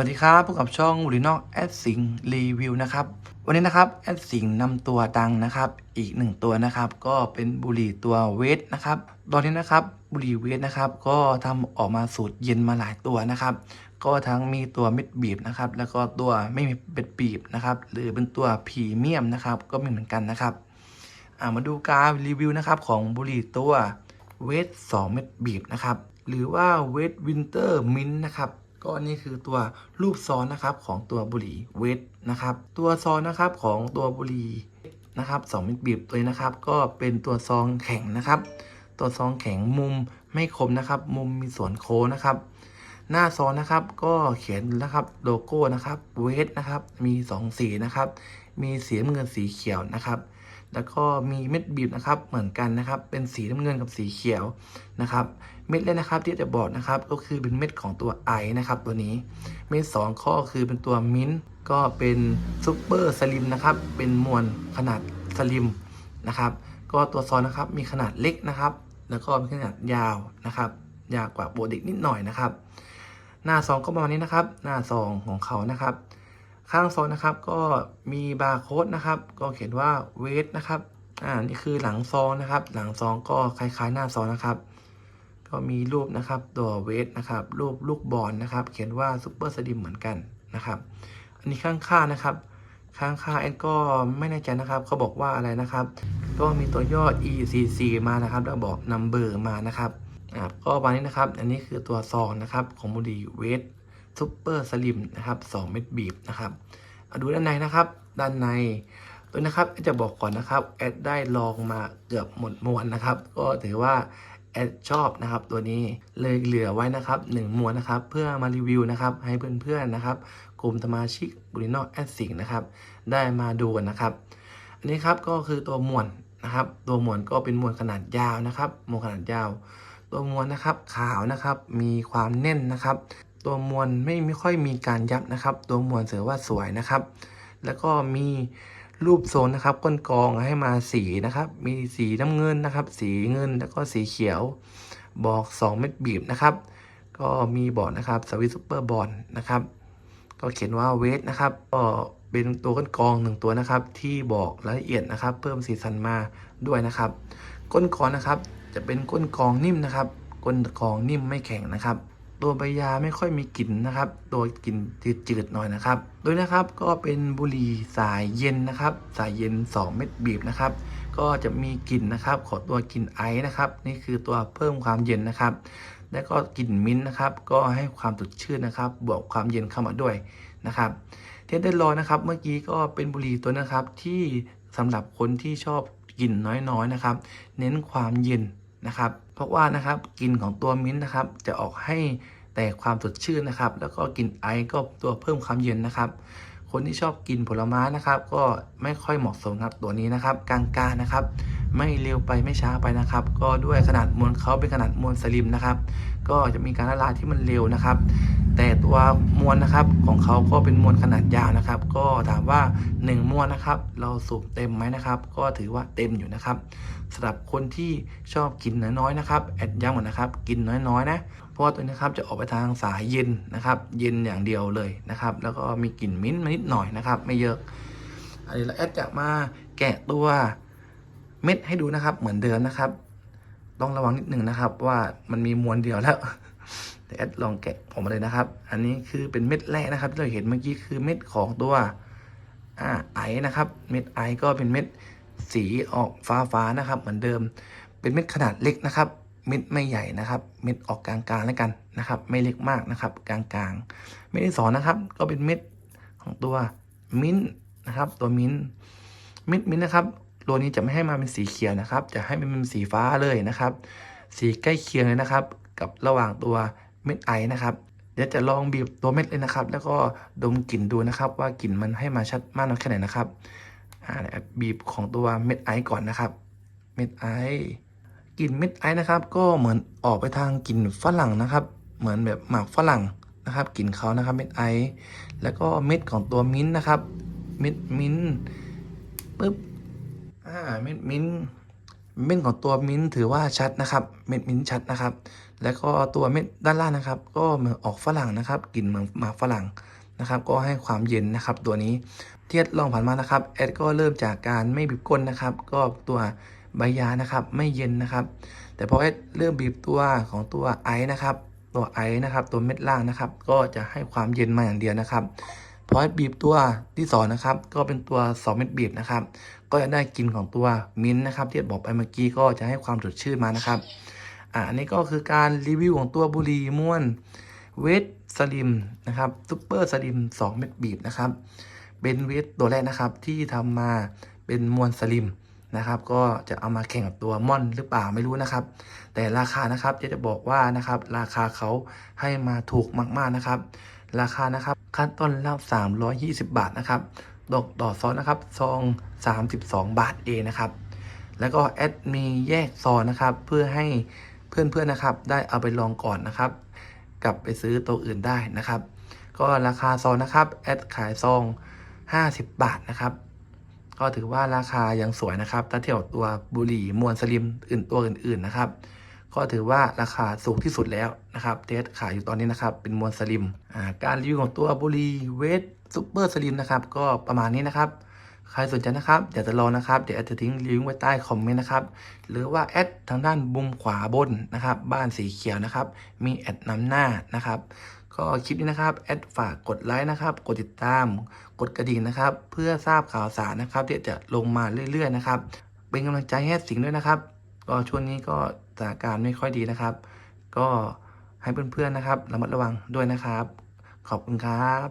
วัสดีครับพบกับช่องบุรีนอกแอดสิงรีวิวนะครับ วันนี้นะครับแอดสิงนำตัวดังนะครับ อีกหนึ่งตัวนะครับ ก็เป็นบุหรี่ตัวเวทนะครับ ตอนนี้นะครับบุหรี่เวทนะครับ ก็ทำออกมาสูตรเย็นมาหลายตัวนะครับ ก็ทั้งมีตัวเม็ดบีบนะครับ แล้วก็ตัวไม่มีเม็ดบีบนะครับ หรือเป็นตัวพรีเมียมนะครับ ก็มีเหมือนกันนะครับามาดูการรีวิวนะครับของบุหรี่ตัวเวท2เม็ดบีบนะครับ หรือว่าเวทวินเตอร์มินนะครับ ก็อันนี้คือตัวรูปซ้อนนะครับของตัวบุหรี่เวทนะครับ ตัวซองนะครับของตัวบุหรี่นะครับ2เม็ดบีบตัวนะครับ ก็เป็นตัวซองแข็งนะครับ ตัวซองแข็งมุมไม่คมนะครับ มุมมีส่วนโค้งนะครับ หน้าซองนะครับก็เขียนนะครับโลโก้นะครับเวทนะครับมี2สีนะครับ มีสีเงินสีเขียวนะครับ แล้วก็มีเม็ดบีบนะครับเหมือนกันนะครับ เป็นสีน้ำเงินกับสีเขียวนะครับ เม็ดแรกนะครับที่จะบอกนะครับก็คือเป็นเม็ดของตัวไอนะครับตัวนี้ เม็ดสองข้อคือเป็นตัวมิ้นก็เป็นซูเปอร์สลิมนะครับ เป็นมวลขนาดสลิมนะครับ ก็ตัวซองนะครับมีขนาดเล็กนะครับ แล้วก็มีขนาดยาวนะครับ ยาวกว่าโบเด็กนิดหน่อยนะครับ หน้าซองก็ประมาณนี้นะครับ หน้าซองของเขานะครับ ข้างซองนะครับ ก็มีบาร์โค้ดนะครับ ก็เขียนว่าเวทนะครับอ่านี่คือหลังซองนะครับ หลังซองก็คล้ายๆหน้าซองนะครับ ก็มีรูปนะครับตัวเวทนะครับ รูปลูกบอลนะครับ เขียนว่าซูเปอร์สลิมเหมือนกันนะครับ อันนี้ข้างๆนะครับ ข้างๆแอนก็ไม่แน่ใจนะครับเขาบอกว่าอะไรนะครับ ก็มีตัวย่อ ECC มานะครับ แล้วบอกนัมเบอร์มานะครับอ่าก็ประมาณนี้นะครับ อันนี้คือตัวซองนะครับของบุรีเวท ซูเปอร์สลิมนะครับ2เม็ดบีบนะครับเอาดูด้านในนะครับ ด้านในตัวนะครับจะบอกก่อนนะครับแอดได้ลองมาเกือบหมดมวนนะครับ ก็ถือว่าแอดชอบนะครับ ตัวนี้เลยเหลือไว้นะครับ1มวนนะครับ เพื่อมารีวิวนะครับ ให้เพื่อนๆนะครับ กลุ่มสมาชิกบุรีนแอดสิงนะครับ ได้มาดูกันนะครับ อันนี้ครับก็คือตัวมวนนะครับ ตัวมวนก็เป็นมวนขนาดยาวนะครับมวนขนาดยาว ตัวมวนนะครับขาวนะครับ มีความแน่นนะครับ ตัวมวลไม่ไม่ค่อยมีการยับนะครับ ตัวมวลเสือว่าสวยนะครับ แล้วก็มีรูปโซนนะครับก้นกองให้มาสีนะครับ มีสีน้ำเงินนะครับ สีเงินแล้วก็สีเขียว บอก 2 เม็ดบีบนะครับ ก็มีบอกนะครับสวิตซูเปอร์บอลนะครับ ก็เขียนว่าเวทนะครับ ก็เป็นตัวก้นกองหนึ่งตัวนะครับ ที่บอกรายละเอียดนะครับ เพิ่มสีสันมาด้วยนะครับ ก้นกองนะครับ จะเป็นก้นกองนิ่มนะครับ ก้นกองนิ่มไม่แข็งนะครับ ตัวใบยาไม่ค่อยมีกลิ่นนะครับ ตัวกลิ่นจืดๆหน่อยนะครับ โดยนะครับก็เป็นบุหรี่สายเย็นนะครับ สายเย็น 2 เม็ดบีบนะครับ ก็จะมีกลิ่นนะครับ ขอตัวกลิ่นไอซ์นะครับ นี่คือตัวเพิ่มความเย็นนะครับ แล้วก็กลิ่นมิ้นท์นะครับ ก็ให้ความสดชื่นนะครับ บวกความเย็นเข้ามาด้วยนะครับเทสได้รอนะครับ เมื่อกี้ก็เป็นบุหรี่ตัวนะครับที่สำหรับคนที่ชอบกลิ่นน้อยๆนะครับ เน้นความเย็น นะครับ เพราะว่านะครับกลิ่นของตัวมิ้นท์นะครับ จะออกให้แต่ความสดชื่นนะครับ แล้วก็กลิ่นไอซ์ก็ตัวเพิ่มความเย็นนะครับ คนที่ชอบกินผลไม้นะครับ ก็ไม่ค่อยเหมาะสมครับตัวนี้นะครับ กลางๆนะครับ ไม่เร็วไปไม่ช้าไปนะครับ ก็ด้วยขนาดมวลเขาเป็นขนาดมวลสลิมนะครับ ก็จะมีการละลายที่มันเร็วนะครับ แต่ตัวมวลนะครับของเขาก็เป็นมวลขนาดยาวนะครับ ก็ถามว่า 1มวลนะครับ เราสูบเต็มไหมนะครับ ก็ถือว่าเต็มอยู่นะครับสำหรับคนที่ชอบกินน้อยๆนะครับแอดย้ำก่อนนะครับกินน้อยๆนะเพราะว่าตัวนี้นะครับจะออกไปทางสายเย็นนะครับ เย็นอย่างเดียวเลยนะครับ แล้วก็มีกลิ่นมิ้นท์มานิดหน่อยนะครับ ไม่เยอะอันนี้เราแอดจะมาแกะตัวเม็ดให้ดูนะครับ เหมือนเดิมนะครับ ต้องระวังนิดหนึ่งนะครับ ว่ามันมีมวลเดียวแล้ว แต่แอดลองแกะออกมาเลยนะครับ อันนี้คือเป็นเม็ดแรกนะครับที่เราเห็นเมื่อกี้คือเม็ดของตัวอ่าไอนะครับ เม็ดไอก็เป็นเม็ดสีออกฟ้าฟ้าๆนะครับ เหมือนเดิม เป็นเม็ดขนาดเล็กนะครับ เม็ดไม่ใหญ่นะครับ เม็ดออกกลางๆแล้วกันนะครับ ไม่เล็กมากนะครับ กลางๆ เม็ดที่สองนะครับ ก็เป็นเม็ดของตัวมิ้นนะครับ ตัวมิ้นเม็ดมิ้นนะครับตัวนี้จะไม่ให้มาเป็นสีเขียวนะครับ จะให้มันเป็นสีฟ้าเลยนะครับ สีใกล้เคียงเลยนะครับ กับระหว่างตัว เม็ดไอนะครับ เดี๋ยวจะลองบีบตัวเม็ดเลยนะครับ แล้วก็ดมกลิ่นดูนะครับว่ากลิ่นมันให้มาชัดมากน้อยแค่ไหนนะครับอ่าบีบของตัวเม็ดไอก่อนนะครับ เม็ดไอกลิ่นเม็ดไอนะครับ ก็เหมือนออกไปทางกลิ่นฝรั่งนะครับ เหมือนแบบหมากฝรั่งนะครับกลิ่นเขานะครับเม็ดไอแล้วก็เม็ดของตัวมิ้นนะครับ เม็ดมิ้นปึ๊บอ่าเม็ดมิ้น เม็ดของตัวมิ้นถือว่าชัดนะครับ เม็ดมิ้นชัดนะครับ แล้วก็ตัวเม็ดด้านล่างนะครับ ก็เหมือนออกฝรั่งนะครับกลิ่นเหมือนหมากฝรั่งนะครับ ก็ให้ความเย็นนะครับ ตัวนี้เที่แอดลองผ่านมานะครับแอดก็เริ่มจากการไม่บีบก้นนะครับ ก็ตัวใบยานะครับ ไม่เย็นนะครับ แต่พอแอดเริ่มบีบตัวของตัวไอซ์นะครับ ตัวไอซ์นะครับ ตัวเม็ดล่างนะครับ ก็จะให้ความเย็นมาอย่างเดียวนะครับ พอแอดบีบตัวที่สองนะครับก็เป็นตัวสองเม็ดบีบนะครับ ก็จะได้กลิ่นของตัวมิ้นนะครับ ที่บอกไปเมื่อกี้ก็จะให้ความสดชื่นมานะครับอ่าอันนี้ก็คือการรีวิวของตัวบุรีม่วนเวทสลิมนะครับซูเปอร์สลิม2 เม็ดบีบนะครับเป็นเวทตัวแรกนะครับที่ทำมาเป็นมวลสลิมนะครับก็จะเอามาแข่งกับตัวม่อนหรือเปล่าไม่รู้นะครับ แต่ราคานะครับจะจะบอกว่านะครับราคาเขาให้มาถูกมากๆนะครับ ราคานะครับขั้นต้นละ320 บาทนะครับดอกต่อซองนะครับซอง 32 บาทเองนะครับ แล้วก็แอดมีแยกซองนะครับ เพื่อให้เพื่อนๆนะครับ ได้เอาไปลองก่อนนะครับ กลับไปซื้อตัวอื่นได้นะครับ ก็ราคาซองนะครับแอดขายซอง 50 บาทนะครับ ก็ถือว่าราคายังสวยนะครับถ้าเทียบกับตัวบุหรี่มวลสลิมอื่นตัวอื่น ๆนะครับ ก็ถือว่าราคาสูงที่สุดแล้วนะครับเทสขายอยู่ตอนนี้นะครับ เป็นมวลสลิมการรีวิวของตัวบุรีเวทซูเปอร์สลิมนะครับ ก็ประมาณนี้นะครับ ใครสนใจนะครับอยากจะลองนะครับ เดี๋ยวจะทิ้งลิงก์ไว้ใต้คอมเมนต์นะครับ หรือว่าแอดทางด้านมุมขวาบนนะครับ บ้านสีเขียวนะครับ มีแอดนำหน้านะครับก็คลิปนี้นะครับแอดฝากกดไลค์นะครับ กดติดตาม กดกระดิ่งนะครับ เพื่อทราบข่าวสารนะครับที่จะลงมาเรื่อยๆนะครับ เป็นกำลังใจให้สิงด้วยนะครับ ก็ช่วงนี้ก็สถานการณ์ไม่ค่อยดีนะครับ ก็ให้เพื่อนๆนะครับระมัดระวังด้วยนะครับ ขอบคุณครับ